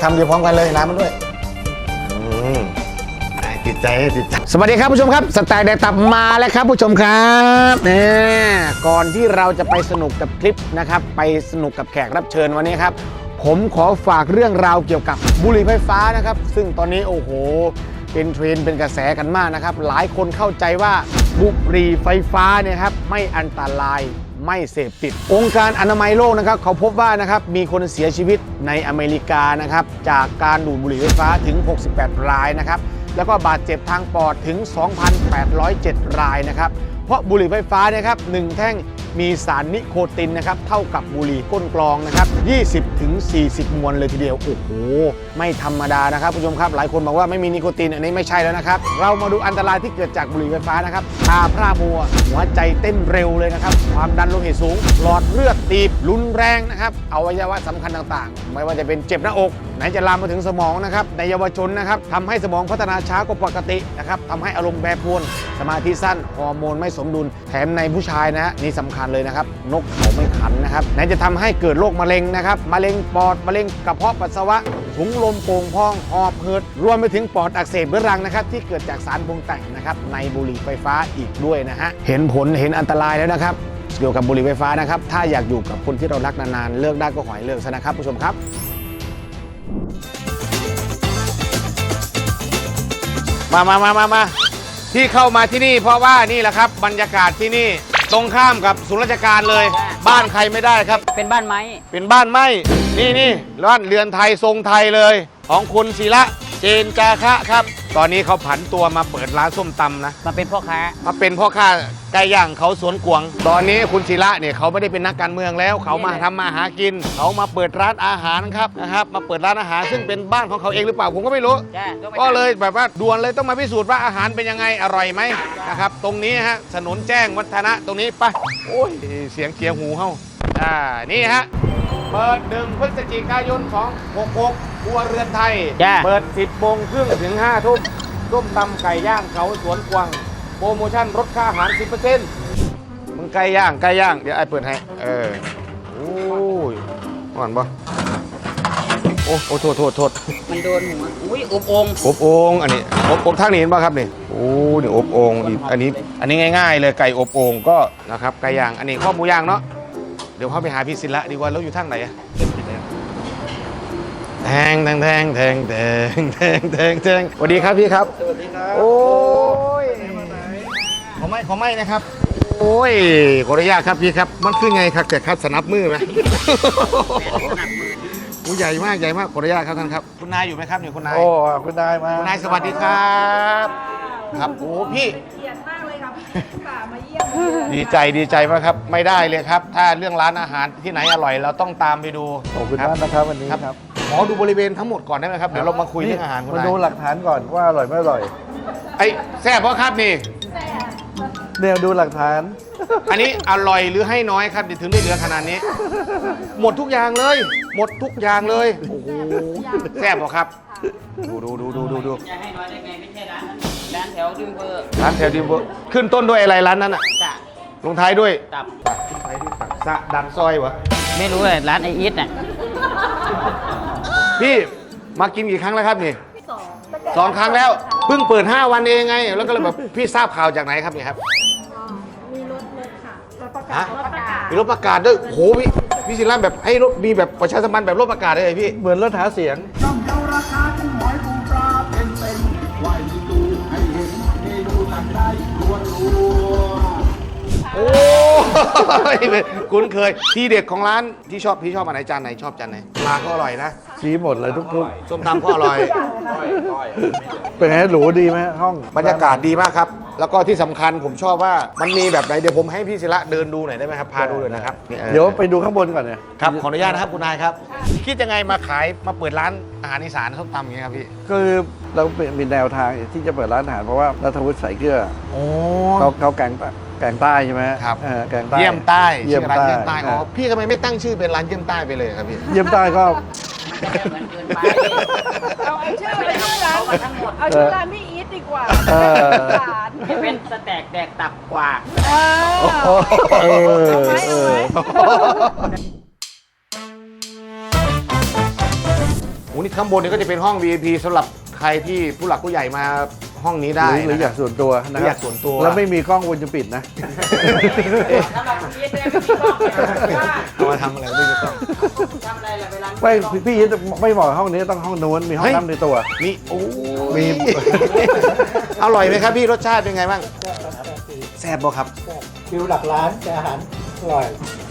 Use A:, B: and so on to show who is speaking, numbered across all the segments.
A: นี่เลยคำเดียวพร้อมกันเลยน้ำมันด้วยอืมติดใจติดใจ สวัสดีครับผู้ชมครับสไตล์แดกตับมาแล้วครับผู้ชมครับเนี่ยก่อนที่เราจะไปสนุกกับคลิปนะครับ ไปสนุกกับแขกรับเชิญวันนี้ครับ ผมขอฝากเรื่องราวเกี่ยวกับบุหรี่ไฟฟ้านะครับ ซึ่งตอนนี้โอ้โห เป็นเทรนด์เป็นกระแสกันมากนะครับ หลายคนเข้าใจว่าบุหรี่ไฟฟ้าเนี่ยครับไม่อันตราย ไม่เสพติด องค์การอนามัยโลกนะครับเขาพบว่านะครับมีคนเสียชีวิตในอเมริกานะครับจากการดูดบุหรี่ไฟฟ้าถึง 68 รายนะครับแล้วก็บาดเจ็บทางปอดถึง 2,807 รายนะครับเพราะบุหรี่ไฟฟ้านะครับหนึ่งแท่ง มีสารนิโคตินนะครับเท่ากับบุหรี่ก้นกรองนะครับ 20ถึง40 มวลเลยทีเดียว โอ้โห ไม่ธรรมดานะครับผู้ชมครับ หลายคนบอกว่าไม่มีนิโคติน อันนี้ไม่ใช่แล้วนะครับ เรามาดูอันตรายที่เกิดจากบุหรี่ไฟฟ้านะครับ ตาพร่ามัว หัวใจเต้นเร็วเลยนะครับ ความดันโลหิตสูง หลอดเลือดตีบรุนแรงนะครับ อวัยวะสำคัญต่างๆ ไม่ว่าจะเป็นเจ็บหน้าอก ไหนจะลามมาถึงสมองนะครับในเยาวชนนะครับทำให้สมองพัฒนาช้ากว่าปกตินะครับทำให้อารมณ์แปรปรวน สมาธิสั้นฮอร์โมนไม่สมดุล แถมในผู้ชายนะฮะนี่สำคัญเลยนะครับ นกเขาไม่ขันนะครับไหนจะทำให้เกิดโรคมะเร็งนะครับมะเร็งปอดมะเร็งกระเพาะปัสสาวะถุงลมโป่งพองหอบหืดรวมไปถึงปอดอักเสบเรื้อรังนะครับที่เกิดจากสารปรุงแต่งนะครับในบุหรี่ไฟฟ้าอีกด้วยนะฮะเห็นผลเห็นอันตรายแล้วนะครับเกี่ยวกับบุหรี่ไฟฟ้านะครับ ถ้าอยากอยู่กับคนที่เรารักนานๆ เลิกได้ก็ขอให้เลิกซะนะครับผู้ชมครับ มามามามามาที่เข้ามาที่นี่ เพราะว่านี่แหละครับ บรรยากาศที่นี่ตรงข้ามกับศูนย์ราชการเลย บ้านใครไม่ได้ครับ
B: เป็นบ้านไม้
A: เป็นบ้านไม้นี่นี่ร้านเรือนไทยทรงไทยเลย ของคุณศิระเจนจาคะครับ ตอนนี้เขาผันตัวมาเปิดร้านส้มตำนะ
B: มาเป็นพ่อค้า
A: มาเป็นพ่อค้าไก่ย่างเขาสวนกวางตอนนี้คุณศิระเนี่ยเขาไม่ได้เป็นนักการเมืองแล้ว เขามาทำมาหากิน เขามาเปิดร้านอาหารครับนะครับ มาเปิดร้านอาหารซึ่งเป็นบ้านของเขาเองหรือเปล่าผมก็ไม่รู้
B: จ้าต้องไป
A: ก็เลยแบบว่าด่วนเลยต้องมาพิสูจน์ว่าอาหารเป็นยังไงอร่อยไหมนะครับ ตรงนี้ฮะถนนแจ้งวัฒนะตรงนี้ไปโอ้ยเสียงเคียงหูเฮาอ่านี่ฮะ เปิดหนึ่งพฤศจิกายน 266ครัวเรือนไทย
B: จ้า
A: เปิด 10โมงครึ่งถึง5ทุ่มส้มตำไก่ย่างเขาสวนกวาง โปรโมชั่นลดค่าอาหาร 10%มึงไก่ย่างไก่ย่าง เดี๋ยวไอ้เปิดให้ เออ โอ้ยอ่อนปะโอ้โอ้โทษโทษโทษ
B: มันโดนหัว อุ้ยอบองค์
A: อบโอ่งอันนี้อบอบทางนี้เห็นป่ะครับนี่โอ้นี่อบโอ่งอีกอันนี้ อันนี้ง่าย ๆ เลยไก่อบโอ่งก็นะครับไก่ย่างอันนี้ข้อหมูย่างเนาะเดี๋ยวเข้าไปหาพี่ศิละดีกว่าแล้วอยู่ทางไหนอะแทงแทงแทงแทงแทงแทงแทงแทงสวัสดีครับพี่ครับ สวัสดีครับโอ้ยขอไม่ขอไม่นะครับ โอ้ยขออนุญาตครับพี่ครับ มันคือไงครับแต่ครับสนับมือไหมโอ้ใหญ่มากใหญ่มากขออนุญาตครับท่านครับ คุณนายอยู่ไหมครับเนี่ยคุณนาย
C: โอ้คุณนายมา
A: คุณนายสวัสดีครับ ครับโอ้พี่
D: เกลียดมากเลยครับป่ามาเยี่ยม
A: ดีใจดีใจมากครับ ไม่ได้เลยครับ ถ้าเรื่องร้านอาหารที่ไหนอร่อย เราต้องตามไปดู
C: ขอบคุณ
A: รั
C: มากนะครับวันนี้
A: ครับ
C: ครับ
A: ขอดูบริเวณทั้งหมดก่อนได้ไหมครับเดี๋ยวเรามาคุยเรื่องอาหารคุณาย
C: มานดูหลักฐานก่อนว่าอร่อยไม่อร่อย
A: ไอ้แซ่บเพราะครับนี่
C: เนี่ยดูหลักฐาน
A: อันนี้อร่อยหรือให้น้อยครับถึงได้เหลือขนาดนี้ หมดทุกอย่างเลย หมดทุกอย่างเลยโอ้โหแซ่บเพราะครับ ดูดูดูดูดูดู
B: จะให้น้อยได้ไงไม่ใช่ร้านนั้น ร้านแถวดิมเบอร์
A: ร้านแถวดิมเบอร์ขึ้นต้นด้วยอะไรร้านนั้นอะ
B: จ้ะ
A: ลงท้ายด้วย
B: ตับ
A: ตัดขึ้นท้ายด้วยตัดสะดันซอยวะ
B: ไม่รู้เลยร้านไออิทน่ะ
A: พี่มากินกี่ครั้งแล้วครับนี่สองครั้งแล้วเพิ่งเปิด 5 วันเองไง แล้วก็เลยแบบพี่ทราบข่าวจากไหนครับเนี่ยครับ
D: มีรถรถค่ะรถประ
A: ฮะ
D: กาศรถประกาศ
A: มีรถประกาศด้วยโอ้โหพี่พี่ศิลาแบบให้รถมีแบบประชาสัมพันธ์แบบรถประกาศเลยพี่
C: เหมือนรถหาเสียง
A: โอ้ 哇。 ยคุ้นเคยที่เด็ดของร้านที่ชอบพี่ชอบอันไหนจานไหนชอบจานไหนปลาก็อร่อยนะ
C: ชี้หมดเลยทุก
A: ส้มตำก็อร่อย
C: เป็นไงหรูดีไหมห้อง
A: บรรยากาศดีมากครับ แล้วก็ที่สำคัญผมชอบว่ามันมีแบบไหน เดี๋ยวผมให้พี่ศิระเดินดูหน่อยได้ไหมครับ พาดูเลยนะครับนี่ออ
C: เดี๋ยวไปดูข้างบนก่อนเนี่ย
A: ครับขออนุญาตนะครับคุณนายครับ คิดยังไงมาขายมาเปิดร้านอาหารอีสานส้มตำอย่างเงี้ยครับพี่
C: คือเรามีแนวทางที่จะเปิดร้านอาหารเพราะว่ารัฐวุฒิใส่เกลือ
A: โอ้
C: เขาเขาแกงใต้แกงใต้ใช่ไหม
A: ครับ
C: เออแกงใต้
A: เยี่ยมใต้
C: เยี่ยม
A: ชื่อร้าน
C: ใต้
A: เยี่ยมใต้อ๋อ
C: เออ
A: พี่ทำไมไม่ตั้งชื่อเป็นร้านเยี่ยมใต้ไปเลยครับพี่
C: เยี่ยมใต้ก็
B: เหมือนเกินไป
D: เอาเอาชื่อเอาชื่อร้าน
B: เอาทั้งหมด
D: เอาชื่อร้านพี่อีทดีกว่า
C: เออ
D: ร้าน
B: จะเป็นสแต็กแดกตับกว่า
D: เออ
C: เออ
D: เอาไหม
C: เอ
D: เอาไหม
C: อ
A: โอ้อ้นี่ข้างบนนี่ก็จะเป็นห้อง VIP สำหรับใครที่ผู้หลักผู้ใหญ่มา ห้องนี้ได้
C: หรือหรืออ
A: นะค
C: ยา
A: รับ
C: กส่วนตัวนะ
A: หรือ
C: ค
A: อ
C: รั
A: ยากส่วนตัว
C: แล้วไม่มีกล้องวงจรปิดนะ
B: สำหรับคุณอีทเนี่ยไม่มีกล้องเลยว่า
A: เอามาทำอะไรไม่รู้ต้อง
B: ทำอะไรล่ะเวลา
C: ไม่พี่พี่ไม่เหมาะห้องนี้ต้องห้องนู้นมีห้อ
A: เฮ้
C: ง
A: ย
C: น้ำในตัว
A: นี่โอ้
C: มี
A: อร่อยไหมครับพี่รสชาติเป็นไงบ้างแซ่บบ่ครับ
E: วิวหลักล้านแต่อาหารอร่อย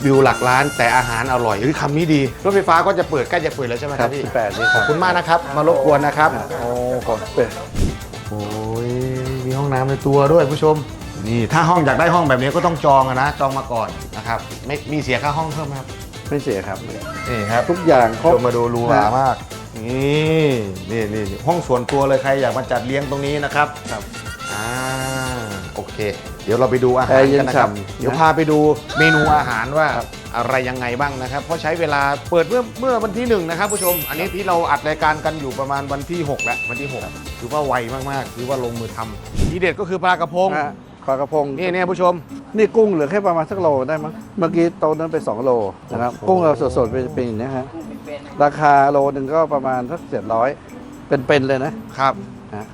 A: วิวหลักล้านแต่อาหารอร่อยเฮ้ยคำนี้ดีรถไฟฟ้าก็จะเปิดใกล้จะเปิดแล้วใช่ไหม
C: ค
A: ค
C: รั
A: รั
C: บบ
A: พี่
C: 18นี่
A: ข
C: ค
A: อ
C: รั
A: บบคุณมากนะครับ มารบกวนนะครับ
C: โอ้ก่อนเปิด
A: โอ้ยมีห้องน้ำในตัวด้วยผู้ชม นี่ถ้าห้องอยากได้ห้องแบบนี้ก็ต้องจองอะนะจองมาก่อนนะครับไม่มีเสียค่าห้องเพิ่มไหมครับ
C: ไม่เสียครับ
A: นี่ครับ
C: ทุกอย่างครบ
A: ชมมาดูหรูหรามาก นี่นี่นี่นี่ห้องส่วนตัวเลยใครอยากมาจัดเลี้ยงตรงนี้นะครับ
C: ครับ
A: อ่าโอเค เดี๋ยวเราไปดูอา
C: แอ
A: หาร
C: ร์เย็น
A: กันนะครับ
C: ฉ่ำ
A: เดี๋ยว
C: นะ
A: พาไปดูเมนูอาหารว่าอะไรยังไงบ้างนะครับ เพราะใช้เวลาเปิดเมื่อเมื่อวันที่หนึ่งนะครับผู้ชม อันนี้ที่เราอัดรายการกันอยู่ประมาณวันที่6แล้ววันที่6 ถือว่าไวมากๆถือว่าลงมือทำทีเด็ดก็คือปลากระพง
C: นะฮะปลากระพง
A: นี่เนี่ยผู้ชม
C: นี่กุ้งเหลือแค่ประมาณสักโลได้มั้งเมื่อกี้โตะนั้นไป2โลนะครับ
A: โอ้โห
C: กุ้งเราสดๆเป็นเป็นอย่างนี้ฮะราคาโลหนึ่งก็ประมาณสักเจ็ดร้อยเป็นๆเลยนะ
A: ครับ
C: ฮะ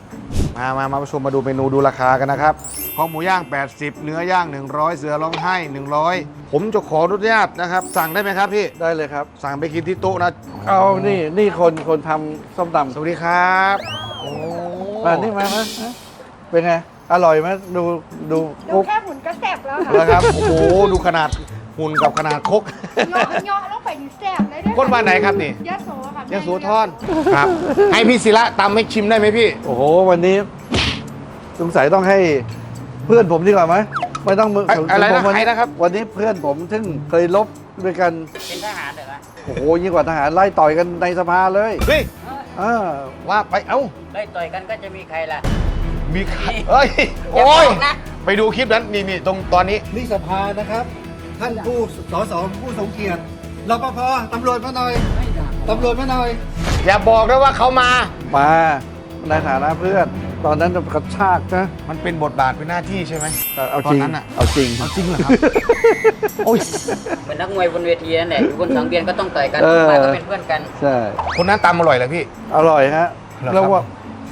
A: มามามาผู้ชมมาดูเมนูดูราคากันนะครับข้าวหมูย่าง 80 เนื้อย่าง 100 เสือร้องไห้ 100 ผมจะขออนุญาตนะครับ สั่งได้ไหมครับพี่
C: ได้เลยครับ
A: สั่งไปกินที่โต๊ะนะ
C: เอานี่นี่คนคนทำส้มตำ
A: สวัสดีครับโอ้
C: มานี่มามามาเป็นไง อร่อยไหมดูดู
D: ดู
C: กุ๊ก
D: แค่หุ่นก็แซ่บแล้วค่ะ
A: แล้วครับ โอ้โห ดูขนาดหุ่นกับขนาดครก
D: เงาะเงาะแล้วไปนี่แซ่บเลยเด้อ
A: คนบ้านไหนครับนี่
D: ยะโสค่ะ
A: ยโสธรครับ ให้พี่ศิระตำให้ชิมได้ไหมพี่
C: โอ้โห วันนี้ สงสัยต้องให้เพื่อนผมดีกว่าไหมไม่ต้องมือ
A: เอ้ยอะไรนะ
C: ผมวั
A: ใครนะครับ
C: วันนี้เพื่อนผมซึ่งเคยลบด้วยกัน
B: เป็นทหารเหรอ
C: โอ้โหยิ่งกว่าทหารไล่ต่อยกันในสภาเลย
A: เฮ้ย
C: เออ
A: ว่าไปเอ้า
B: ได้ต่อยกันก็จะมีใครล่ะ
A: มีใครเอ้ย
B: อย่า
A: โอ้ย
B: บอกนะ
A: ไปดูคลิปนั้นนี่นี่ตรงตอนนี้
E: นี่สภานะครับ ท่านผู้สสผู้ทรงเกียรติรปภตำรวจมาหน่อยตำรวจมาหน่อย
A: อย่าบอกนะว่าเขามา
C: มาในฐานะเพื่อน ตอนนั้นกระชากนะ
A: มันเป็นบทบาทเป็นหน้าที่ใช่ไหม
C: แต่เอา
A: ตอ
C: จริ
A: น
C: ง
A: นั้นอะ
C: เอาจริง
A: เอาจริงเหรอครับ โอ้ย
B: เหมือนนักมวยบนเวทีนั่นแหละอยู่บนสังเวียนก็ต้องต่อยกัน
C: เออ
B: มาก็เป็นเพื่อนกัน
C: ใช่
A: คนนั้นตำอร่อยเลยพี่
C: อร่อยฮะ
A: เหรอครับ
C: แล้วว่า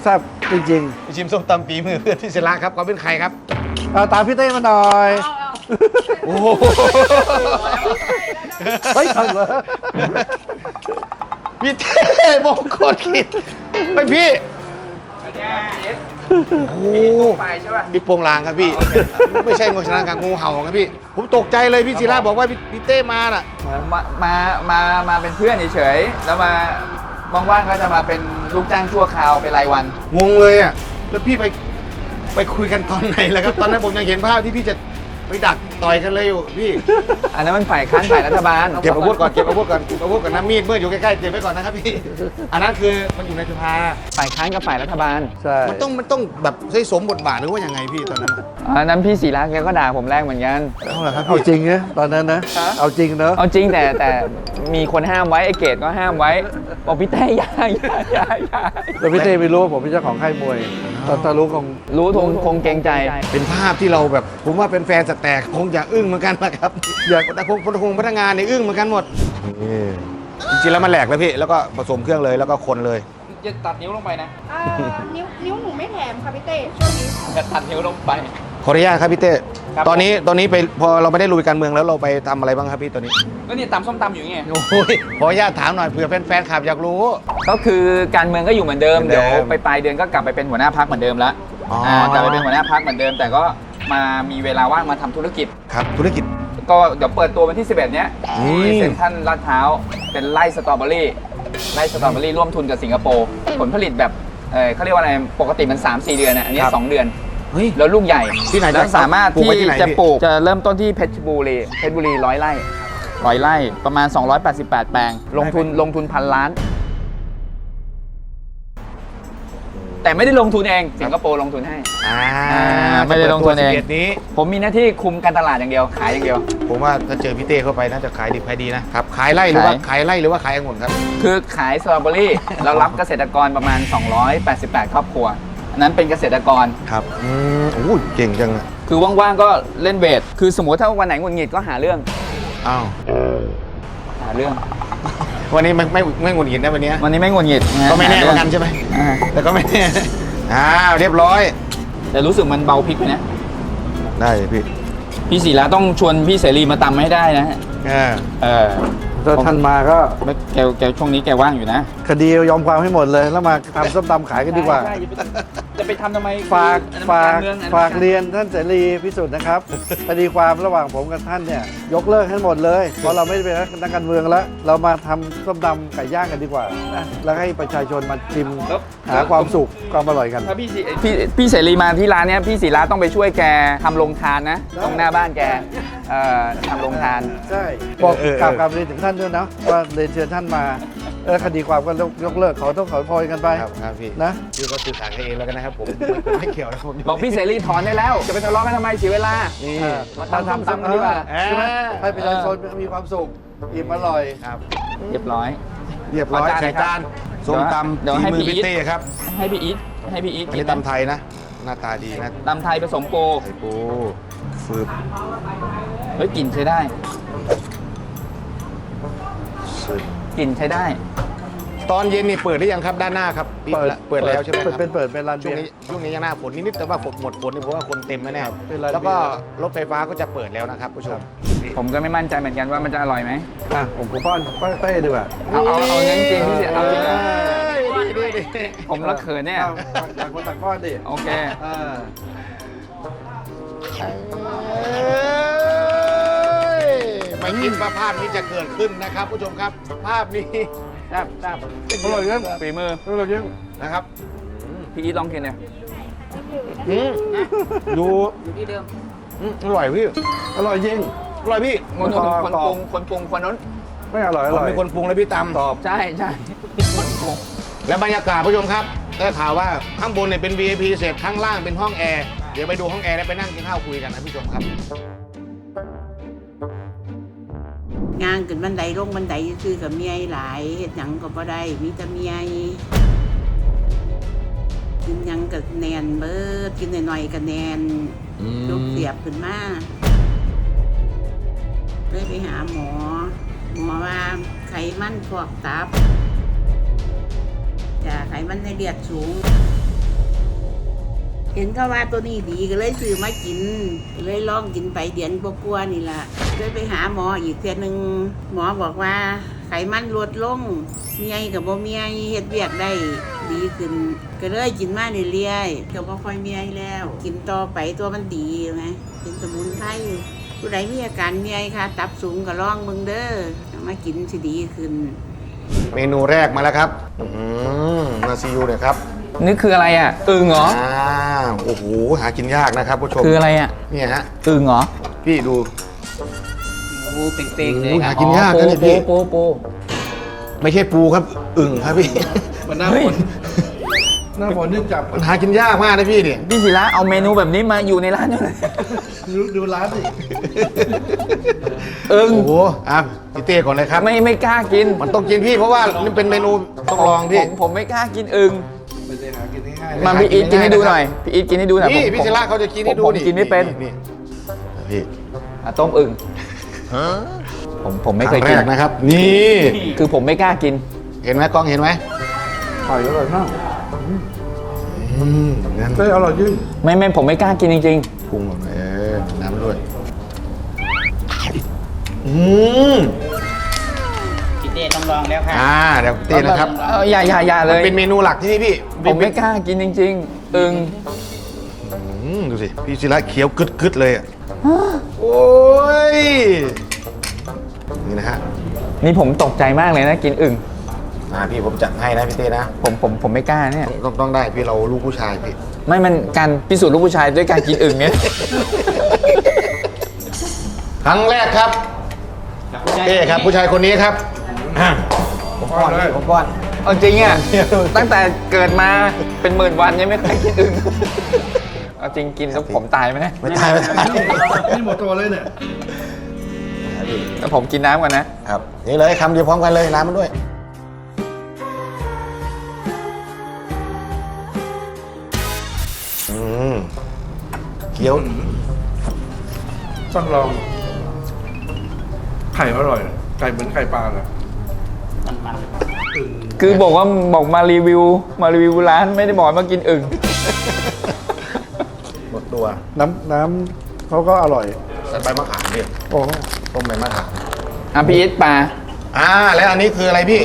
C: แซ่บจริง
A: ไปชิมส้มตำปีมือเพื่อนพี่ศิระครับเขาเป็นใครครับ
C: ๆเอาตามพี่เต้มาหน่อย
D: เอาเอา
A: โอ้โห
C: เฮ้ยเอาเหรอ
A: พี่เท่มงคลกิจไปพี่ โอ้โหบิ๊กโปงลางครับพี่ ไม่ใช่งูชนะกับงูเห่าครับพี่ ผมตกใจเลยพี่ศิระบอกว่าพี่พี่เต้มาน่ะ
F: มา มา มา มาเป็นเพื่อนเฉยๆ แล้วมาว่างๆก็จะมาเป็นลูกจ้างชั่วคราวเป็นรายวัน
A: งงเลยอะ แล้วพี่ไปไปคุยกันตอนไหนแล้วครับ ตอนนั้นผมยังเห็นภาพที่พี่จะไปดัก ต่อยกันเลยอยู่พี่
F: อันนั้นมันฝ่ายค้านฝ่ายรัฐบาล
A: เก็บอาวุธก่อนเก็บอาวุธก่อนเก็บอาวุธก่อนนะมีดเมื่ออยู่ใกล้ๆเก็บไว้ก่อนนะครับพี่ อันนั้นคือมันอยู่ในสภา
F: ฝ่ายค้านกับฝ่ายรัฐบาล
C: ใช่
A: มันต้องมันต้องแบบใช้สมบทบาทหรือว่ายังไงพี่ตอนนั้นอะ
F: อันนั้นพี่ศิระแกก็ด่าผมแรกเหมือนกัน
A: เอาเหรอครับ
C: เอา
A: พี่
C: จริงนะตอนนั้นนะ
F: ฮะ
C: เอาจริงเนอะ
F: เอาจริงแต่แต่มีคนห้ามไว้ไอ้เกดก็ห้ามไว้บอกพี่เต้อย่าอย่าอย่าอย่า
C: แล้วพี่เต้ไม่รู้ว่าผมเป็นเจ้าของค่ายมวยตอนตอนรู้คง
F: รู้ทงคงเกรงใจ
A: เป็นภาพที่เราแบบผมว่าเป็นแฟนสแต็กคงอยากอึ้งเหมือนกันนะครับ อยากแต่คงคนคงพนักงานเนี่ยอึ้งเหมือนกันหมดนี่จริงๆแล้วมันแหลกแล้วพี่แล้วก็ผสมเครื่องเลยแล้วก็คนเลย
F: จะตัดนิ้วลงไปนะ
D: เอ่อนิ้วนิ้วหนูไม่แถมค่ะพี่เต้ช่วงนี้
F: จะตัดนิ้วลงไป
A: ขออนุญาตครับพี่เต้
F: ครับ
A: ตอนนี้ตอนนี้ไปพอเราไม่ได้ลุยการเมืองแล้วเราไปทำอะไรบ้างครับพี่ตอนนี้
F: ก็นี่ตำส้มตำอยู่ไง
A: โอ้ยขออนุญาตถามหน่อยเผื่อแฟนๆขับอยากรู้
F: ก็คือการเมืองก็อยู่เหมือนเดิม
A: เหมือนเดิ
F: เดี๋
A: ม
F: ยวไปปลายเดือนก็กลับไปเป็นหัวหน้าพักเหมือนเดิมแล้ว
A: อ๋ออ่่า
F: กลับไปเป็นหัวหน้าพักเหมือนเดิม แต่ก็ มามีเวลาว่างมาทำธุรกิจ
A: ครับธุรกิจ
F: ก็เดี๋ยวเปิดตัววันที่ 11 เนี้ย
A: อืม
F: ที่เซ็นทรัลลาดพร้าวเป็นไร่สตรอเบอรี่ไร่สตรอเบอรี่ร่วมทุนกับสิงคโปร์ผลผลิตแบบเออเขาเรียกว่าอะไรปกติมัน 3-4 เดือนนะอันนี้
A: ครับ
F: 2เดือน
A: เฮ้ย
F: แล้วลูกใหญ่
A: ที่ไหน
F: แล้วสามารถ
A: ปลูก
F: ที่
A: ไว้ที่ไหน
F: จะ
A: พี่
F: ปลูกจะเริ่มต้นที่เพชรบุรีเพชรบุรีร้อยไร่ร้อยไร่ประมาณ 288 แปลง ลงทุนลงทุนพันล้าน แต่ไม่ได้ลงทุนเองสิงคโปร์ลงทุนให้
A: อ่า
F: อ่าไม่ได้ลงทุนเอง
A: จะปิดตัว11นี้
F: ผมมีหน้าที่คุมการตลาดอย่างเดียวขายอย่างเดียว
A: ผมว่าถ้าเจอพี่เต้เข้าไปน่าจะขายดีขายดีนะครับขายไร่หรือว่า
F: ขาย
A: ขายไร่หรือว่าขายองุ่นครับ
F: คือขายสตรอเบอรี่เรารับเกษตรกรประมาณ 288 ครอบครัว อันนั้นเป็นเกษตรกร
A: ครับอืมโอ้ยเก่งจังอะ
F: คือว่างๆก็เล่นเวทคือสมมติถ้าวันไหนหงุดหงิดก็หาเรื่อง
A: อ้าว
F: หาเรื่อง
A: วันนี้ไม่ไม่ไม่หงุดหงิดนะวันเนี้ย
F: วันนี้ไม่งวดหงิดะ
A: ก็ไม่แน่เหมือนกันใช่ไหม
F: อ่า
A: แต่ก็ไม่แน่อ้าวเรียบร้อย
F: แต่รู้สึกมันเบาพริกไปนะ
A: ได้พี่
F: พี่ศิระต้องชวนพี่เสรีมาตำให้ได้นะฮะ
A: อ่า
F: เออ
C: ถ้าท่านมาก็
F: แกแกช่วงนี้แกว่างอยู่นะ
C: คดียอมความให้หมดเลย แล้วมาทำส้มตำขายกันดีกว่า
F: ใช่จะไปทำทำไม
C: ฝาก
F: อันนั้น
C: ฝาก
F: รมืองอันนั้น
C: ฝากเรียนท่านเสรีพิสุทธิ์นะครับ คดีความระหว่างผมกับท่านเนี่ยยกเลิกให้หมดเลย เพราะเราไม่ได้เป็นนักการเมืองแล้ว เรามาทำส้มตำไก่ย่างกันดีกว่านะแล้วให้ประชาชนมาชิม
F: แล้ว
C: หาความสุขความอร่อยกัน
F: ถ้าพี่ศิพี่พี่เสรีมาที่ร้านเนี้ยพี่ศิระต้องไปช่วยแกทำโรงทานนะ ตรงหน้าบ้านแกเอ่อทำโรงทาน
C: ใช่บอกกล่าวกลับเรียนถึงท่านด้วยนะว่าเรียนเชิญท่านมาเออคดีความก็ยกเลิกขอต้องขอโพยกันไป
A: ครับครับพี่
C: นะ
A: พี่ก็สื่อสารกันเองแล้วกันนะครับผมไม่ไม่เกี่ยวนะผม
F: บอกพี่เสรีถอนได้แล้ว จะไปทะเลาะกันทำไมเสียเวลา
A: นี่
C: เออ
F: มาทำส้มตำกันดีกว่า
C: ใช่ไหมให้ประชาชนมีความสุขอิ่มอร่อย
A: ครับ
F: เรียบร้อย
A: เรียบร้อย
F: เอาจาน
A: ใส่
F: เลยครับ
A: จานส้มตำ
F: เดี๋ยว
A: ฝี
F: ให้
A: มือ
F: พี่
A: พี่
F: อีท
A: เต้ครับ
F: ให้พี่อีทให้พี่อีท
A: อัน
F: กิ
A: นี้
F: น
A: ตำไทยนะ หน้าตาดีนะ
F: ตำไทยผสมโก
A: ไข่ปูฟืบ
F: เฮ้ยกลิ่นใช้ได้
A: สืบ
F: กลิ่นใช้ได้
A: ตอนเย็นนี่เปิดหรือยังครับด้านหน้าครับปิดละเปิดแล้วใช่ไหมครับ
C: เป็นเปิดเป็นร้าน
A: ช่วง
C: เบีย
A: นี้
C: ร์
A: ช่วงนี้ยังหน้าฝนนิดๆแต่ว่าฝนหมดฝนนี่เพราะว่าคนเต็มแน่
C: เป็นร้าน
A: ๆแล้วก็
C: เบียร์
A: รถไฟฟ้าก็จะเปิดแล้วนะครับผู้ชม
F: ผมก็ไม่มั่นใจเหมือนกันว่ามันจะอร่อยไหม
C: อะผมผมป้อนป้อนเต้ดีกว่า
F: เอาเอาเอาเน้นจริงพี่เสียเอาจริงนะ
A: ดีดีดี
F: ผมรักเขินเนี่ย
C: อาต่างคนต่างป้อนดิ
F: โอเค
C: อ่า
A: ไม่คิดว่าภาพนี้จะเกิดขึ้นนะครับ ผู้ชมครับ ภาพนี้ทราบทราบ
C: อร่อยยัง
F: ฝีมือ
C: อร่อยยัง
A: นะครับ
F: พี่อีทลองกินเนี่ย
A: อืมดู
B: อยู่ที่เดิม
A: อืมอร่อยพี่
C: อร่อยจริง
A: อร่อยพี่
F: คน
C: ต่อ
F: คน
C: ต่อ
F: ปรุงคนปรุงคนนั้น
C: ไม่อร่อยอ
A: ผม
C: ร่อย
A: เป็นคนปรุงแล้วพี่ตำ
C: ตอบ
F: ใช่ใช่คนปรุง
A: และบรรยากาศผู้ชมครับได้ข่าวว่าข้างบนเนี่ยเป็น VIP เสร็จข้างล่างเป็นห้องแอร์เดี๋ยวไปดูห้องแอร์แล้วไปนั่งกินข้าวคุยกันนะผู้ชมครับ
G: งานขึ้นบันไดลงบันไดคือกับเมียหลายเฮ็ดหยังก็บ่ได้มีแต่เมียกินหยังกับแนนเบิดกินหน่อยๆกับแนน
A: อืม
G: ลูกเสียบขึ้นมาเลยไปหาหมอ หมอว่าไขมันพอกตับจะไขมันในเลือดสูง เห็นเขาว่าตัวนี้ดีก็เลยซื้อมากินเลยลองกินไปเดือนกว่าๆนี่ละเลยไปหาหมออีกเทื่อหนึงหมอบอกว่าไขมันลดลงเมียกับบ่เมียเฮ็ดเวียกได้ดีขึ้น ก็เลยกินมาเรื่อยๆก็บ่ค่อยเมียแล้ว กินต่อไปตัวมันดีไงเป็นสมุนไพรผู้ใดมีอาการเมียค่ะ ตับสูงก็ลองเบิ่งเด้อมากินสิดีขึ้น
A: เมนูแรกมาแล้วครับ อืมมาซีอูเนี่ยครับ
F: นี่คืออะไรอะอึ่งเหรอ
A: อ่าโอ้โหหากินยากนะครับผู้ชม
F: คืออะไรอะ
A: เนี่ยฮะ
F: อึ่งเหรอ
A: พี่ดู
B: ปูเป่งๆเลย
A: โอ้โห
B: ค
A: หา
B: รับ
A: กินยาก
F: อ๋อ
A: นะเนี่ย
F: ปู
A: พี่
F: ปูปู
A: ไม่ใช่ปูครับอึ่งครับพี่
C: มันหน้า
F: เฮ้ย
C: ฝนหน้าฝนนี่จับ
A: มันหากินยากมากนะพี่เนี่ย
F: พี่ศิระเอาเมนูแบบนี้มาอยู่ในร้านด้วย
C: ดูดูร้านสิ
F: อึ่ง
A: โอ้โหอะพี่เต้ก่อนเลยครับ
F: ไม่ไม่กล้ากิน
A: มันต้องกินพี่เพราะว่านี่เป็นเมนูต้องลอง
F: ผ
A: พี่
F: มผมไม่กล้ากินอึ่ง
C: ไม่ได้หากินง่ายๆ
F: มา
A: หา
F: พี่
A: กิ
F: อี
A: น
F: ทกินให้ดู
A: ง่ายๆ
F: หน่อยพี่อีทกินให้ดูหน่อย
A: นี่
F: ผม
A: พี่ศิระเขาจะกินให้ดู
F: ผม
A: นี่
F: กินไม่เป็น
A: นี่พี่
F: อะต้มอึ่งผมผมไม่เคย
A: ครั้ง
F: กิน
A: แรกนะครับ นี่
F: คือผมไม่กล้ากิน
A: เห็นไหมกล้องเห็นไหม
C: อร่อยอร่อยมาก
A: อืมงั้น
C: เต้อร่อยจริง
F: ไม่ไม่ผมไม่กล้ากินจริง
A: ปรุงก่อนเออน้ำด้วยอืม
B: พี่เต้ต้องลองแล้วครับ
A: อ่าเดี๋ยวพี่เต้นะครับ
F: ๆเอออย่าอย่าอย่าเลย
A: เป็นเมนูหลักที่นี่พี่
F: ผมไม่กล้ากินจริง ๆ อึ่ง
A: อืมดูสิ พี่ศิระเคี้ยวกึดกึดๆเลยอะโอ้ย นี่นะฮะ
F: นี่ผมตกใจมากเลยนะกินอึ่ง
A: อ่าพี่ผมจัดให้นะพี่เต้นะ
F: ผมผมผมไม่กล้าเนี่ย
A: ต้องต้องได้พี่เราลูกผู้ชายพี่
F: ไม่มันการพิสูจน์ลูกผู้ชายด้วยการกินอึ่งเนี่ย
A: ครั้งแรกครับ เต้ครับผู้ชายคนนี้ครับอะ ผมป้อนพี่ผมป้อน
F: เอาจริงอะตั้งแต่เกิดมาเป็นหมื่นวันยังไม่เคยกินอึ่งเอาจริงกินแล้วผมตายไหมเนี่ย
A: ไม่ตายไม่ตาย
C: นี่หมดตัวเลยเนี่ย
F: แล้วผมกินน้ำก่อนนะ
A: ครับนี่เลยคำเดียวพร้อมกันเลยน้ำมันด้วยอืมเกี๊ยว
C: ต้องลอง ไข่อร่อย ไก่เหมือนไข่ปลาเลย
B: มัน
F: คือบอกว่าบอกมารีวิว มารีวิวร้านไม่ได้บอกให้มากินอึ่ง
A: หมดตัว
C: น้ำน้ำเขาก็อร่อย
A: ใส่ใบมะขามดิ
C: โอ้
A: ต้มใบมะขาม
F: อะพี่อิทปลา
A: อ่าแล้วอันนี้คืออะไรพี่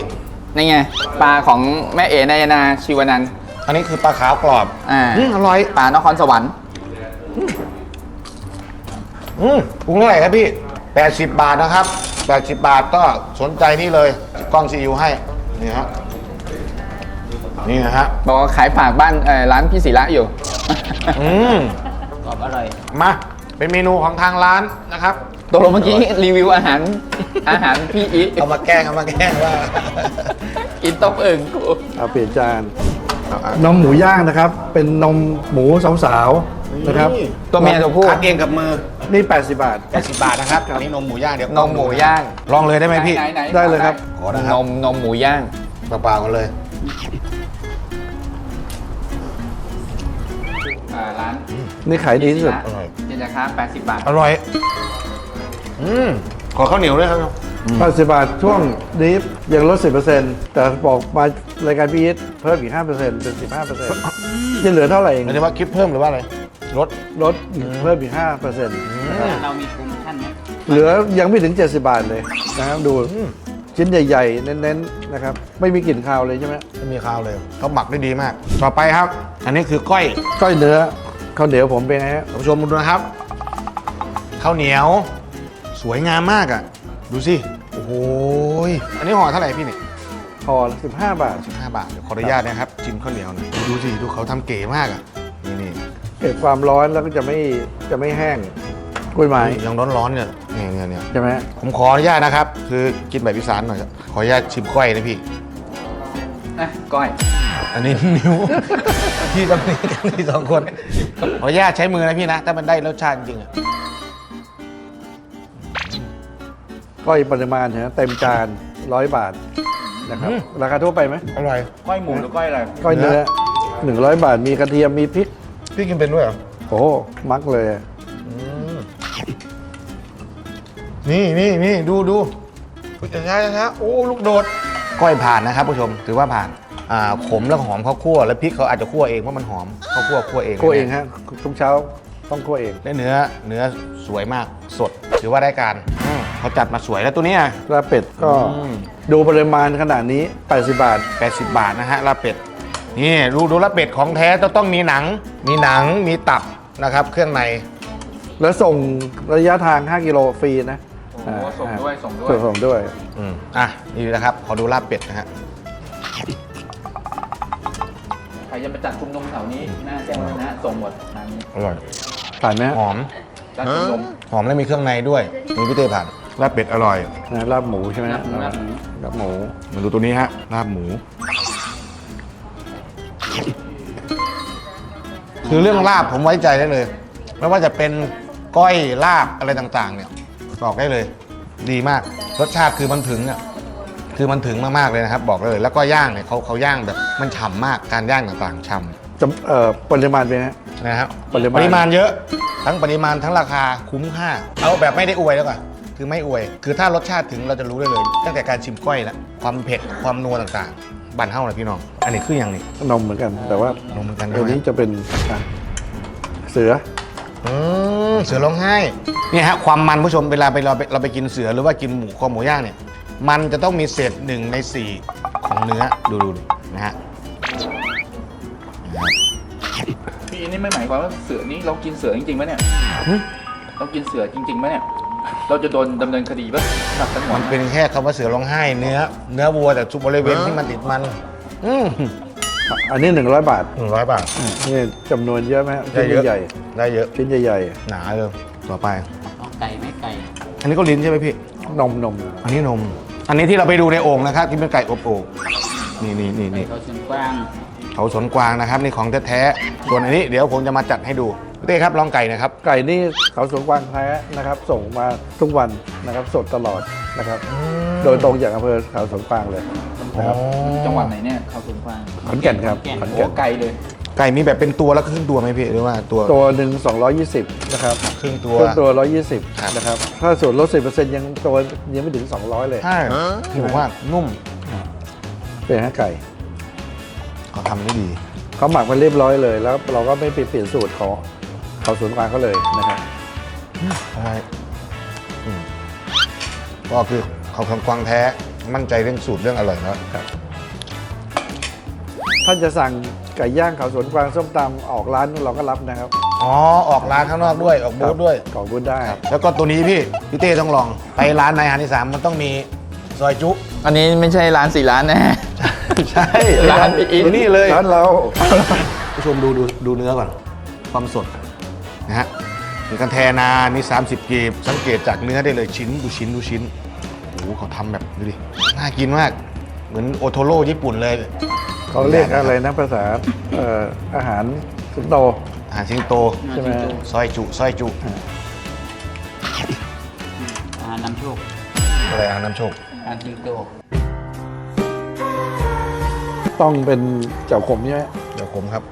F: นี่ไงปลาของแม่เอ๋นายนาชิวนันท์
A: อันนี้คือปลาขาวกรอบ
F: อ่า
A: อืมอร่อย
F: ปลานครสวรรค์
A: อืมปรุงเท่าไหร่ครับพี่ 80 บาทนะครับ 80 บาทก็สนใจนี่เลย กล้องซีอิ๊วให้นี่ฮะนี่นะฮะ
F: บอกว่าขายฝากบ้านเอ่อร้านพี่ศิระอยู่
A: อืม
B: กรอบอร่อย
A: มาเป็นเมนูของทางร้านนะครับ
F: ตกลงเมื่อกี้รีวิวอาหาร อาหารพี่อิท
A: เอามาแกล้งเอามาแกล้งว่า
F: กินต้มอึ่งกู
C: เอาเปลี่ยนจาน
A: เอาเอา
C: นมหมูย่างนะครับ เป็นนมหมูสาวๆ นะครับ
F: ตัวเมียตัวผู้
A: คัดเองกับมือ
C: นี่ 80 บาท
A: 80บาทนะครับอันนี้นมหมูย่างเดี๋ยวน
F: มหมูย่าง
A: ลองเลยได้ไหมพี่
F: หนหน
C: ได้เลยครับ
A: ขอนะครับ
F: นมนมหมูย่าง
A: เปล่าๆกันเลย
F: อ่าร้าน
C: นี่ขายดีที่สุด
A: อร่อย
F: เจนนะครับ80 บาท
A: อร่อย อืมขอข้าวเหนียวด้วยครับ
C: 80 บาทช่วงนี้ยังลด 10%แต่บอกมารายการพีเอสเพิ่มอีก 5%เป็น 15%จะเหลือเท่าไหร่เอง
A: หมายถึงว่าคิดเพิ่มหรือว่าอะไรลด
C: ลดเพิ่มอีก 5%นะครับ
B: เรามีโปรโมชั่นไหม
C: เหลือยังไม่ถึง 70 บาทเลยนะครับดูชิ้นใหญ่ๆ เน้นๆนะครับไม่มีกลิ่นคาวเลยใช่ไหม
A: ไม่มีข้าวเลยเขาหมักได้ดีมาก ต่อไปครับ อันนี้คือก้อย
C: ก้อยเนื้อข้าวเหนียวผมเป็นไงฮะ
A: ท่านผู้ชมดูนะครับข้าวเหนียว สวยงามมากอะ ดูสิ โอ้โหยอันนี้ห่อเท่าไหร่พี่เนี่ย
C: ห่อละ15บาท
A: 15 บาท เดี๋ยวขออนุญาตนะครับจิ้มข้าวเหนียวหน่อยดูสิ ดูเขาทำเก๋มากอะ นี่นี่
C: เก็บความร้อนแล้วก็จะไม่จะไม่แห้งกล้วยไม้
A: ยังร้อนๆเนี่ยเนี่ยเนี่ยเนี่ย
C: ใช่ไหม
A: ผมขออนุญาตนะครับ คือกินแบบอีสานหน่อยครับขออนุญาตชิมก้อยนะพี่
F: อะก้อย
A: อันนี้ นิ้ว พี่ต้องนี่กันที่สองคนขออนุญาตใช้มือนะพี่นะ ถ้ามันได้รสชาติจริงๆอะ
C: ก้อยปริมาณนะเต็มจานร้อยบาทนะครับราคาทั่วไปไหม
A: อร่อย
F: ก้อยหมูหรือก้อยอะไร
C: ก้อยเนื้อหนึ่งร้อยบาทมีกระเทียมมีพริก
A: พี่กินเป็นด้วยเหรอ
C: โอ้โหมักเลย
A: นี่นี่นี่ดูดูอุ๊ยช้าช้าๆโอ้ลูกโดดก้อยผ่านนะครับผู้ชมถือว่าผ่านอ่าขมแล้วก็หอมข้าวคั่วแล้วพริกเขาอาจจะคั่วเองเพราะมันหอมข้าวคั่วคั่วเอง
C: คั่วเองฮะทุกเช้าต้องคั่วเอง
A: และเนื้อเนื้อสวยมากสดถือว่าได้การอืม เขาจัดมาสวยแล้วตัวเนี้ย
C: ลาบเป็ดก็
A: อืม
C: ดูปริมาณขนาดนี้ 80 บาท
A: 80 บาทนะฮะลาบเป็ดนี่ดูดูลาบเป็ดของแท้จะต้องมีหนัง มีหนังมีตับนะครับ เครื่องใน
C: แล้วส่งระยะทาง 5 กิโลฟรีนะ
F: โอ้โหส่งด้วยส่งด้วย
C: ส่งส่งด้วย
A: อืมอะนี่นะครับ ขอดูลาบเป็ดนะฮะ
F: ใครจะไปจัดชุมนุมแถวนี้ หน้าแจ้งวัฒนะส่งหมดทางนี้
A: อร่อย
C: ผ่านไหมฮะ
A: หอม
F: จัดชุมนุม
A: หอมและมีเครื่องในด้วย มีพี่เต้ผ่าน ลาบเป็ดอร่อย
C: นะลาบหมูใช่ไหมฮะ
F: ลาบหมู
C: ลาบหมู
A: มาดูตัวนี้ฮะลาบหมู คือเรื่องลาบผมไว้ใจได้เลย ไม่ว่าจะเป็นก้อยลาบอะไรต่างๆ เนี่ยบอกได้เลย ดีมากรสชาติคือมันถึงอะคือมันถึงมากๆเลยนะครับ บอกเลย แล้วก็ย่างเนี่ยเขาเขาย่างแบบ มันฉ่ำมากการย่างต่างๆฉ่ำ
C: จำเอ่อปริมาณเป็นไงฮะ
A: นะครับ
C: ปริมาณ
A: เยอะทั้งปริมาณทั้งราคาคุ้มค่าเอาแบบไม่ได้อวยแล้วก่อน คือไม่อวย คือถ้ารสชาติถึงเราจะรู้ได้เลย ตั้งแต่การชิมก้อยแล้วความเผ็ดความนัวต่างๆบันเท่านะพี่น้อง อันนี้คืออย่างนี้
C: นมเหมือนกัน แต่ว่าน
A: มเหมือนกัน
C: ตัวนี้จะเป็นอะเสือ
A: อืมเสือร้องไห้เนี่ยฮะความมันผู้ชมเวลาไปเราไปเราไปกินเสือหรือว่ากินหมูคอหมูย่างเนี่ย มันจะต้องมีเศษหนึ่งในสี่ของเนื้อดูดูดูนะฮะ
F: พี่นี่ไม่หมายความว่าเสือนี้เรากินเสือจริงๆไหมเนี่ยเรากินเสือจริงๆไหมเนี่ย เราจะโดนดำเนินคดีป่ะตัดทั้งหม
A: มั
F: ด
A: นเป็นแค่คำว่าเสือร้องไห้เนื้อ เนื้อวัวแต่จุบบริเวณที่มันติดมันอืม
C: อันนี้ 100 บาท
A: หนึ่งร้อยบาท
C: นี่จำนวนเยอะไหมฮะ
A: ได้
C: ชิ้น
A: เยอะ
C: ใหญ่
A: ได้เยอะ
C: ชิ้นใหญ่
A: หนาเลยต่อไป
B: เอาไก่ไม่ไก่
A: อันนี้ก็ลิ้นใช่ไหมพี่
C: ๆนมนม
A: อันนี้นม อันนี้ที่เราไปดูในโอ่งนะครับที่เป็นไก่อบโอ่งนี่นี่นี่
B: ไก่
A: นี่
B: เขาเชียงกว้าง
A: เขาสวนกวางนะครับนี่ของแท้ๆส่วนอันนี้เดี๋ยวผมจะมาจัดให้ดู พี่เต้ครับลองไก่หนะครับ
C: ไก่นี่เขาสวนกวางแท้นะครับ ส่งมาทุกวันนะครับสดตลอดนะครับ โดยตรงจากอำเภอเขาสวนกวางเลยนะครับ
F: จังหวัดไหนเนี่ยเขาสูงกว้าง
C: ขอนแก่นครับ
B: ขอนแก่น
C: ขอน
F: โอ้
C: แก่น
F: ไกลเลย
A: ไก่มีแบบเป็นตัวแล้วก็ครึ่งตัวไหมพี่หรือว่าตัว
C: ตัวหนึ่ง220นะครับ
A: ครึ่งตัว
C: ครึ่งตัว
A: ครับ
C: 120นะครับถ้าส่วนลด10%ยังตัวยังไม่ถึง 200 เลย
A: ใช่ที่ผมว่านุ่ม
C: เป็นฮะไก่
A: เขาทำได้ดี
C: เขาหมักมาเรียบร้อยเลยแล้วเราก็ไม่ไปเปลี่ยนสูตรของ เขาศูนย์กลางเขาเลยนะครับ
A: ใช่อืมก็คือเขาคำกวางแท้ มั่นใจเรื่องสูตรเรื่องอร่อยแล้ว
C: ท่านจะสั่งไก่ย่างเขาสวนกวางส้มตำออกร้านเราก็รับนะครับ
A: อ๋อ ออกร้านข้างนอกด้วย ออกบูธด้วย
C: ของบุญได้
A: แล้วก็ตัวนี้พี่ พี่เต้ต้องลอง ไปร้านในอาหารที่สามมันต้องมีซอยจุ
F: อันนี้ไม่ใช่ร้านสี่ร้านแน่
A: ใช่
F: ร้านพี่อิท
A: นี่เลย
C: ร้านเรา
A: ผู้ชมดูดูดูเนื้อก่อน ความสด นะฮะมีกันแทนานี่30 กีบ สังเกตจากเนื้อได้เลยชิ้นดูชิ้นดูชิ้นโอ้โหเขาทำแบบดูดิน่ากินมาก เหมือนโอโทโร่ญี่ปุ่นเลย
C: เขาเรียกอะไรนะภาษาเอ่ออาหารสิงโต
A: อาหารสิงโต
C: ใช่ไหม
A: ซอยจุซอยจุ
B: อ่าน้ำโชค
A: อะไรอาหารน้ำโชค
B: อ่าจิงโต
C: ต้องเป็นเจ้าขมใช่ไหม
A: เดี๋ยวผมครับ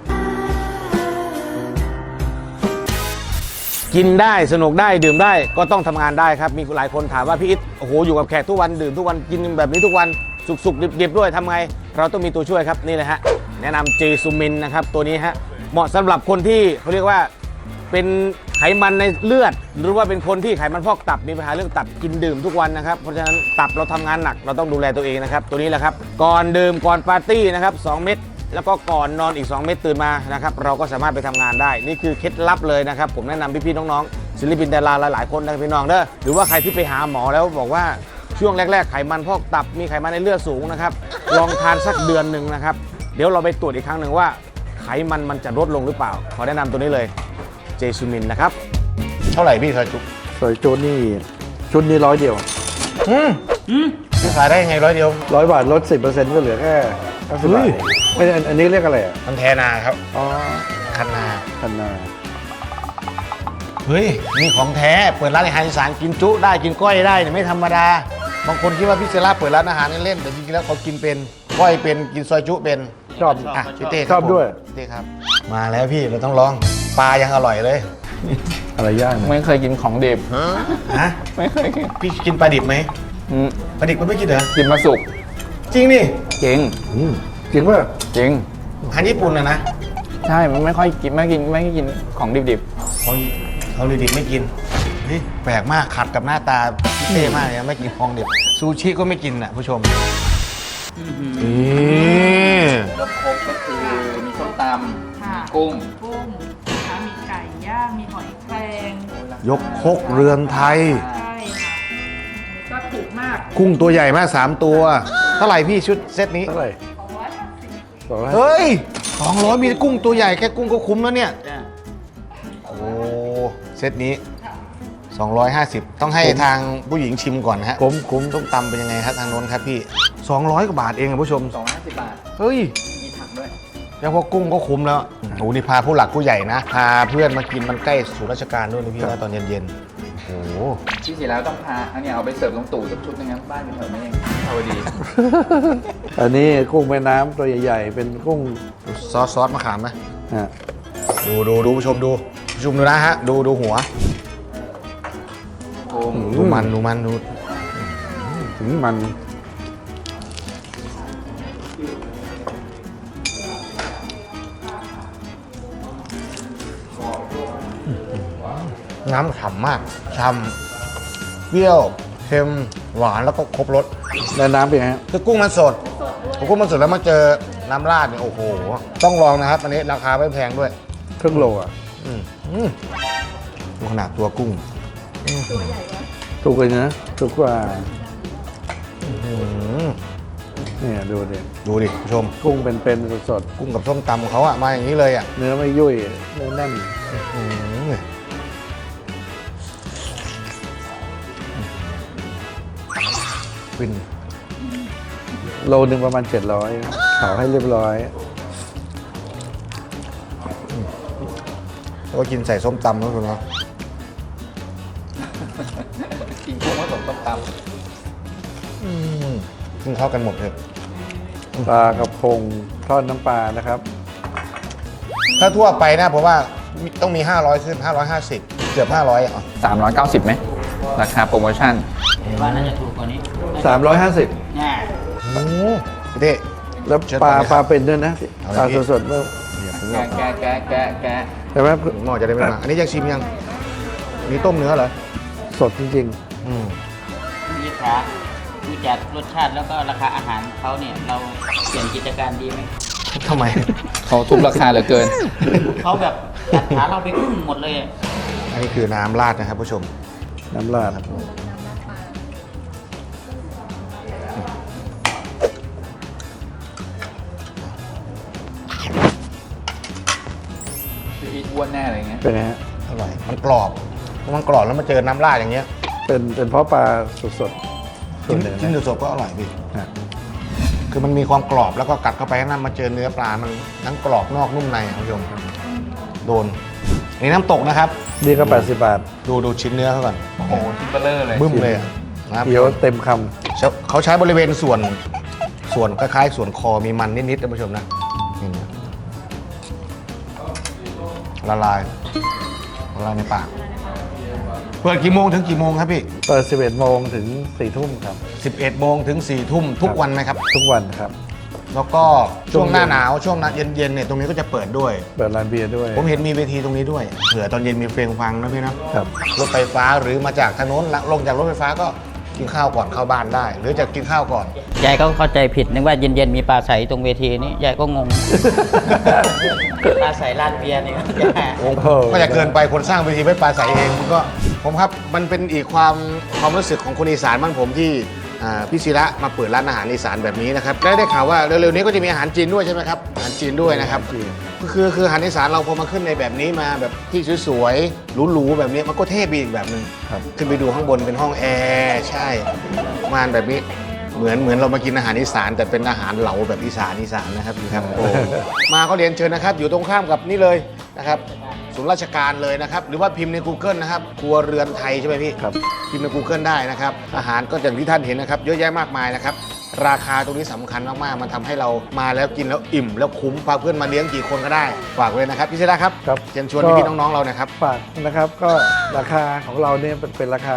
A: กินได้สนุกได้ดื่มได้ก็ต้องทำงานได้ครับ มีหลายคนถามว่าพี่อิทโอ้โหอยู่กับแขกทุกวันดื่มทุกวันกินแบบนี้ทุกวันสุกๆดิบๆด้วยทำไง เราต้องมีตัวช่วยครับนี่เลยฮะแนะนำเจซูมินนะครับตัวนี้ฮะเหมาะสำหรับคนที่เขาเรียกว่า เป็นไขมันในเลือด หรือว่าเป็นคนที่ไขมันพอกตับมีปัญหาเรื่องตับกินดื่มทุกวันนะครับ เพราะฉะนั้นตับเราทำงานหนักเราต้องดูแลตัวเองนะครับ ตัวนี้แหละครับ ก่อนดื่มก่อนปาร์ตี้นะครับ 2 เม็ด แล้วก็ก่อนนอนอีก 2 เม็ดตื่นมานะครับเราก็สามารถไปทำงานได้ นี่คือเคล็ดลับเลยนะครับ ผมแนะนำพี่ๆน้องๆศิลปินดาราหลายๆคนนะครับพี่น้องเด้อหรือว่าใครที่ไปหาหมอแล้วบอกว่าช่วงแรก ๆ ไขมันพอกตับมีไขมันในเลือดสูงนะครับลองทานสักเดือนหนึ่งนะครับ เดี๋ยวเราไปตรวจอีกครั้งหนึ่งว่าไขมันมันจะลดลงหรือเปล่า ขอแนะนำตัวนี้เลยเจซูมินนะครับ เท่าไหร่พี่ซอยจุ
C: ซอยจูนี่ชุดนี้ร้อยเดียว
A: อืม พี่ขายได้ยังไงร้อยเดียว
C: ร้อยบาทลด10%ก็เหลือแค่90บาทไม่อันอันนี้เรียกอะไรอะ
A: มันแทนาครับ
C: อ๋อ
A: คันนา
C: คันนา
A: เฮ้ย นี่ของแท้ เปิดร้านอาหารอีสานกินจุได้กินก้อยได้เนี่ยไม่ธรรมดา บางคนคิดว่าพี่เซล่าเปิดร้านอาหารเล่นๆแต่จริงๆแล้วเขากินเป็นก้อยเป็นกินซอยจุเป็น
C: ชอบ
A: อะพี่เต้ค
C: ช
A: รั
C: อบด้วย
A: ผมพี่เต้ครับ มาแล้วพี่เราต้องลองปลายังอร่อยเลย
C: อะไรย่างเนี่ย
F: ไม่เคยกินของดิบ
A: ฮะ
F: ไม่เคยกิน
A: พี่กินปลาดิบไหม
F: อืม
A: ปลาดิบมันไม่กินเหรอ
F: กินมาสุก
A: จริงนี่
F: จริง
C: อืมจริงป่ะ
F: จริง
A: อาหารญี่ปุ่นนะนะ
F: ใช่มันไม่ค่อยกินไม่กินไม่กินของดิบ
A: ของเขาดิบไม่กินเฮ้ยแปลกมากขัดกับหน้าตาพี่เต้มากเลยนะไม่กินของดิบซูชิก็ไม่กินอะผู้ชมนี่
F: ๆแล้วครบก็คือมีส้มต
D: ค่ะำ
F: กุ้ง
D: กุ้งนะคะมีไก่ย่างมีหอยแครง
A: ยกคกเรือนไทย
D: ใช่ค่ะนี่ก็ถู กมาก
A: กุ้งตัวใหญ่มาก 3 ตัว เท่าไหร่พี่ชุดเซตนี้
C: เท่าไหร่สองร้อย
A: เฮ้ยสองร้อยมีกุ้งตัวใหญ่แค่กุ้งก็คุ้มแล้วเนี่ยโอ้ เซตนี้ 250 ต้องให้ทางผู้หญิงชิมก่อนนะฮะ
C: คุ้มคุ้ม
A: ต้มตำเป็นยังไงครับทางโน้นครับพี่ 200 กว่าบาทเองอะผู้ชม
F: 250บาท
A: เฮ้ย
F: มีผักด้วย
A: แล้วพวกกุ้งก็คุ้มแล้วโอ้โหนี่พาผู้หลักผู้ใหญ่นะ พาเพื่อนมากินมันใกล้สู่ราชการด้วยนะพี่ว่าตอนเย็นๆ โอ้โห
F: ที่เสร็จแล้วต้องพาอันนี้เอาไปเสิร์ฟลงตู่สักชุดหนึงครับบ้านอยู่แถวนี้เองเอาดี
C: อันนี้กุ้งแม่น้ำตัวใหญ่ๆ เป็นกุ้ง
A: ซอสซอสมะขามไหม
C: อะ
A: ดูดูดูผู้ชมดูผู้ชมดูนะฮะ ดูดูหัว
F: กุ้ง
A: ดูมันดูมันดู
C: ถึงมัน
A: น้ำฉ่ำมากฉ่ำเปรี้ยวเค็มหวานแล้วก็ครบรส
C: แล้วน้ำเป็นไงฮะ
A: คือกุ้งมันสดกุ้งมันสดแล้วมาเจอน้ำราดเนี่ยโอ้โห ต้องลองนะครับอันนี้ราคาไม่แพงด้วย
C: ครึ่งโลอะ
A: อืมอืมดูขนาดตัวกุ้ง
C: ถูกเลยนะถูกกว่า
A: อืม
C: เนี่ยดูดิ
A: ดูดิผู้ชม
C: กุ้งเป็นๆสด
A: กุ้งกับส้มตำเขาอะมาอย่างนี้เลยอะ
C: ๆเนื้อไม่ยุ่ยเนื้อแน่น
A: ฟิน
C: โลหนึ่งประมาณ 700เผาให้เรียบร้อย
A: แล้วก็กินใส่ส้มตำแล้วคุณเนาะ
F: กินกุ้งผสมส้มต
A: อืมกินเข้ากันหมดเลย
C: ปลากระพงทอดน้ำปลานะครับ
A: ถ้าทั่วไปนะผมว่ามีต้องมี 500 ขึ้น 550 เกือบ 500อะำ
F: 390ไหมราคาโปรโมชั่น
B: ว่าน่าจะถูกกว่านี้
C: 350
B: แน่
A: โอ้พี่เต้
C: แล้ว
A: เชิญ
C: ปลา
A: ต่อเลย
C: ปลาเป็นด้วยนะ
A: เอา
C: ปลา
A: เลยพี่
C: สดๆเมื่อ
A: เนี่ยผม
F: แกะแกะแกะแกะแกะ
C: ใช่ไหม
A: หม้อจะได้ไม่มา อันนี้ยังชิมยัง มีต้มเนื้อเหรอ
C: สดจริง
A: อืม
B: พี่คะดูจากรสชาติแล้วก็ราคาอาหารเขาเนี่ยเราเปลี่ยนกิจการดีไหม
A: ทำไม
F: เขาทุบราคาเหลือเกิน
B: เขาแบบตัดขาเราไปครึ่งหมดเลยอะ
A: อันนี้คือน้ำราดนะครับผู้ชม
C: ๆ น้ำราด
F: พี่อีท อ้วนแน่อะไรเงี้ย
C: เป็นไงฮะ
A: อร่อย มันกรอบพอมันกรอบแล้วมาเจอน้ำราดอย่างเงี้ย
C: เป็นเป็นเพราะปลาสดๆส่
A: กิ
C: วน
A: น
C: หนึ่ง
A: กิน
C: นะ
A: สดๆก็อร่อยพี่
C: ฮะ
A: คือมันมีความกรอบแล้วก็กัดเข้าไปข้างในั้นมาเจอเนื้อปลา มันทั้งกรอบนอกนุ่มในคุณผู้ชมโดนอันนี่น้ำตกนะครับ
C: นี่ก็ 80 บาท
A: ดูดูชิ้นเนื้อเขาก่อน
F: โอ้โหชิ้นเบลเลอร์เลย
A: บึ้มเลยอะนะครับ
C: เกี๊ยวเต็มค
A: เขาเขาใช้บริเวณส่วนส่วนคล้ายๆส่วนคอมีมันนิดๆท่านผู้ชมนะ ละลายละลายในปาก เปิดกี่โมงถึงกี่โมงครับพี่ำ
C: เปิด 11 โมงถึง 4 ทุ่มครับ
A: 11โมงถึง4ทุ่มทุกวันไหมครับ
C: ทุกวันครับ
A: แล้วก็ช่วงหน้าหนาวช่วงเย็นๆเนี่ยตรงนี้ก็จะเปิดด้วย
C: เปิดร้านเบียร์ด้วย
A: ผมเห็นมีเวทีตรงนี้ด้วยเผื่อตอนเย็นมีเพลงฟังนะพี่นะครับรถไฟฟ้าหรือมาจากถนนลงจากรถไฟฟ้าก็ กินข้าวก่อนเข้าบ้านได้ หรือจะกินข้าวก่อน
B: ยายก็เข้าใจผิดนึกว่าเย็นๆมีปลาใสตรงเวทีนี้ยายก็งง ปลาใสลาดเบียร์นี่
C: โอ้โห
A: ก็จะเกินไปคนสร้างเวทีไว้ปลาใสเองมันก็ผมครับมันเป็นอีกความความรู้สึกของคนอีสานบ้านผมที่อ่าพี่ศิระมาเปิดร้านอาหารอีสานแบบนี้นะครับและได้ข่าวว่าเร็วๆนี้ก็จะมีอาหารจีนด้วยใช่ไหมครับอาหารจีนด้วยนะครับ
C: จีน
A: ก็ คือคืออาหารอีสานเราพอมาขึ้นในแบบนี้มาแบบที่สวยๆหรูๆแบบนี้มันก็เท่ไปอีกแบบหนึ่ง
C: ครับ
A: ขึ้นไปดูข้างบนเป็นห้องแอร์ใช่มานแบบนี้เหมือนเหมือนเรามากินอาหารอีสาน แต่เป็นอาหารเหลาแบบอีสานอีสานนะครับพี่ครับโอ้มาก็เรียนเชิญนะครับ อยู่ตรงข้ามกับนี่เลยนะครับศูนย์ราชการเลยนะครับ หรือว่าพิมพ์ใน Google นะครับ ครัวเรือนไทยใช่ไหมพี่
C: ครับ
A: พิมพ์ใน Google ได้นะครับ อาหารก็อย่างที่ท่านเห็นนะครับ เยอะแยะมากมายนะครับ ราคาตรงนี้สำคัญมากๆ มันทำให้เรามาแล้วกินแล้วอิ่ม แล้วคุ้มพาเพื่อนมาเลี้ยงกี่คนก็ได้ ฝากไว้เลยนะครับพี่เสดาครับ
C: ครับ
A: เชิญชวน
C: ก็
A: พี่ๆน้องๆเรานะครับ
C: ฝากนะครับก็ราคาของเราเนี่ยเป็นเป็นราคา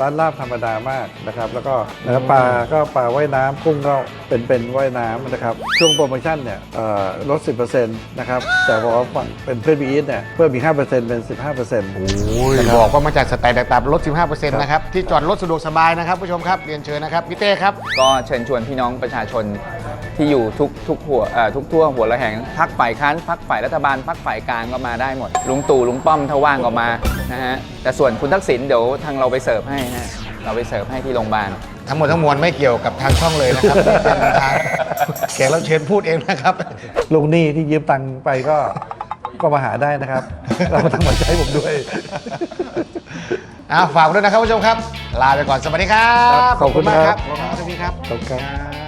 C: ร้านลาบธรรมดามากนะครับ แล้วก็นะครับปลาก็ปลาว่ายน้ำกุ้งก็เป็นเป็นว่ายน้ำนะครับ ช่วงโปรโมชั่นเนี่ยเอ่อลด 10%นะครับ แต่พอฝั่งเป็นเพื่อนบีอีทเนี่ยเพิ่มอีก5%เป็น 15%
A: โอ้ยบอกว่ามาจากสไตล์แตกต่างลด 15%นะครับ ที่จอดรถสะดวกสบายนะครับผู้ชมครับ เรียนเชิญนะครับ พี่เต้ครับ
F: ก็เชิญชวนพี่น้องประชาชน ที่อยู่ทุกทุกหัวเอ่อทุกทั่วหัวระแหงพักฝ่ายค้านพักฝ่ายรัฐบาลพักฝ่ายกลางก็มาได้หมด ลุงตู่ลุงป้อมถ้าว่างก็มานะฮะแต่ส่วนคุณทักษิณเดี๋ยวทางเราไปเสิร์ฟให้นะเราไปเสิร์ฟให้ที่โรงพยาบาล
A: ทั้งหมดทั้งมวลไม่เกี่ยวกับทางช่องเลยนะครับเป็นทางแขกรับเชิญพูดเองนะครับ
C: ลุงหนี้ที่ยืมตังค์ไปก็ก็มาหาได้นะครับ เรามาทำหัวใจให้ผมด้วย
A: อ่าฝากไว้ด้วยนะครับผู้ชมครับ ลาไปก่อนสวัสดีครับ
C: ครับขอบคุณ
A: มาก
C: ครับ
A: ขอบคุณครับพี่ครับ
C: ขอบคุณครับ